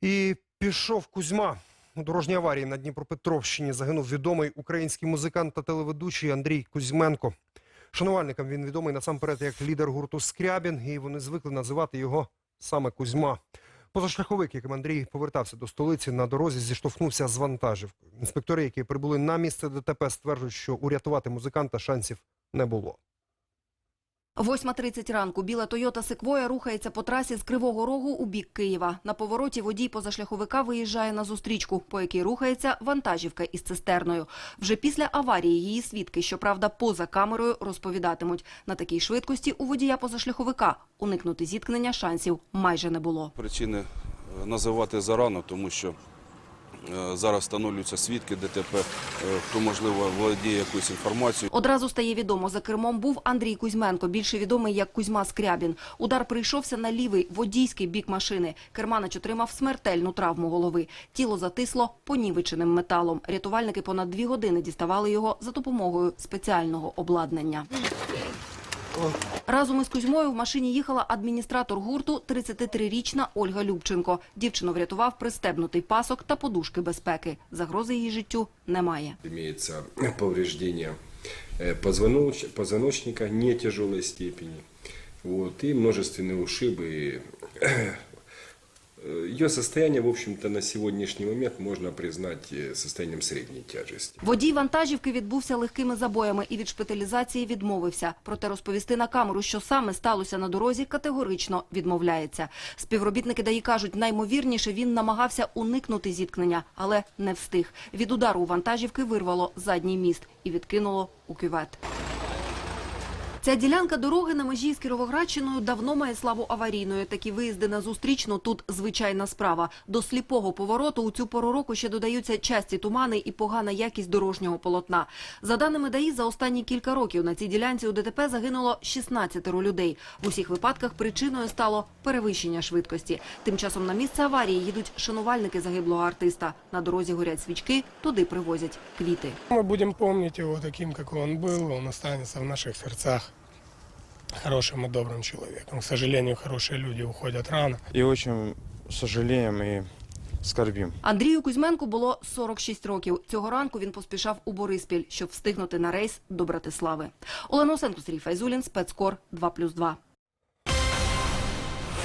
І пішов Кузьма. У дорожній аварії на Дніпропетровщині загинув відомий український музикант та телеведучий Андрій Кузьменко. Шанувальникам він відомий насамперед як лідер гурту Скрябін, і вони звикли називати його саме Кузьма. Позашляховик, яким Андрій повертався до столиці, на дорозі зіштовхнувся з вантажівкою. Інспектори, які прибули на місце ДТП, стверджують, що урятувати музиканта шансів не було. 8.30 ранку біла Тойота Секвоя рухається по трасі з Кривого Рогу у бік Києва. На повороті водій позашляховика виїжджає на зустрічку, по якій рухається вантажівка із цистерною. Вже після аварії її свідки, щоправда, поза камерою розповідатимуть. На такій швидкості у водія позашляховика уникнути зіткнення шансів майже не було. Причини е, називати зарано, тому що зараз встановлюються свідки ДТП, е, хто, можливо, володіє якоюсь інформацією. Одразу стає відомо, за кермом був Андрій Кузьменко, більше відомий як Кузьма Скрябін. Удар прийшовся на лівий водійський бік машини. Керманач отримав смертельну травму голови. Тіло затисло понівеченим металом. Рятувальники понад дві години діставали його за допомогою спеціального обладнання. Разом із Кузьмою в машині їхала адміністратор гурту 33-річна Ольга Любченко. Дівчину врятував пристебнутий пасок та подушки безпеки. Загрози її життю немає. Имеется повреждение э, позвоноч- позвоночника не тяжелой степени. Вот, и множественные ушибы. Э, Ее состояние, в общем-то, на сегодняшний момент можно признать э, состоянием средней тяжести. Водій вантажівки відбувся легкими забоями і від шпиталізації відмовився. Проте розповісти на камеру, що саме сталося на дорозі, категорично відмовляється. Співробітники ДАІ кажуть, наймовірніше він намагався уникнути зіткнення, але не встиг. Від удару у вантажівки вирвало задній міст і відкинуло у кювет. Ця ділянка дороги на межі з Кіровоградщиною давно має славу аварійною. Такі виїзди на зустрічну тут звичайна справа. До сліпого повороту у цю пору року ще додаються часті тумани і погана якість дорожнього полотна. За даними ДАІ, за останні кілька років на цій ділянці у ДТП загинуло 16 людей. В усіх випадках причиною стало перевищення швидкості. Тим часом на місце аварії їдуть шанувальники загиблого артиста. На дорозі горять свічки, туди привозять квіти. Мы будем помнить его таким, какой он был. Он останется в наших сердцах хорошим и добрым человеком. К сожалению, хорошие люди уходят рано. И очень сожалеем и скорбим. Андрію Кузьменку було 46 років. Цього ранку він поспішав у Бориспіль, щоб встигнути на рейс до Братислави. Олена Осенко, Сергій Файзулін, спецкор 2+,2.